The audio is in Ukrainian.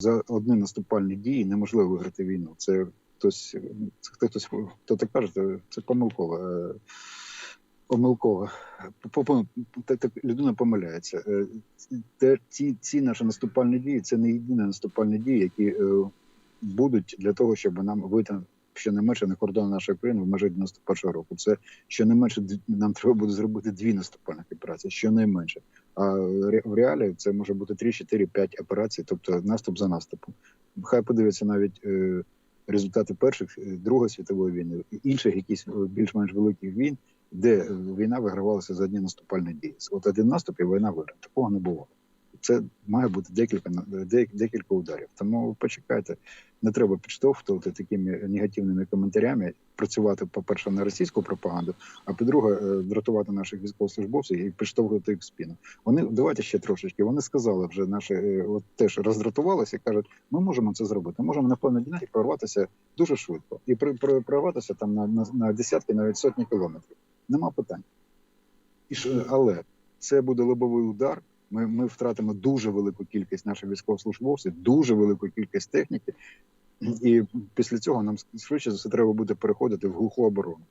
за одні наступальні дії неможливо виграти війну. Це хтось, це хтось хто так каже, це, це помилково. е, Помилково. По- по- та- та- Людина помиляється. Е, ці, ці наші наступальні дії це не єдині наступальні дії, які е, будуть для того, щоб нам вийти щонайменше на кордон нашої країни в межах 91 року. Це щонайменше нам треба буде зробити дві наступальних операції, щонайменше. А в реалі це може бути 3, 4, 5 операцій, тобто наступ за наступом. Хай подивиться навіть е, результати перших, е, Другої світової війни, інших якісь е, більш-менш великих війн, де війна вигравалася за одні наступальні дії. От один наступ і війна виграла. Такого не було. Це має бути декілька декілька ударів. Тому почекайте, не треба підштовхувати такими негативними коментарями, працювати, по-перше, на російську пропаганду, а по-друге, е, дратувати наших військовослужбовців і підштовхувати їх в спину. Вони давайте ще трошечки. Вони сказали вже наші е, от теж роздратувалися і кажуть, ми можемо це зробити. Можемо на певній ділянці прорватися дуже швидко і при, прорватися там на, на, на десятки, навіть сотні кілометрів. Нема питань. І що, але це буде лобовий удар. Ми, ми втратимо дуже велику кількість наших військовослужбовців, дуже велику кількість техніки, і після цього нам швидше за все треба буде переходити в глуху оборону.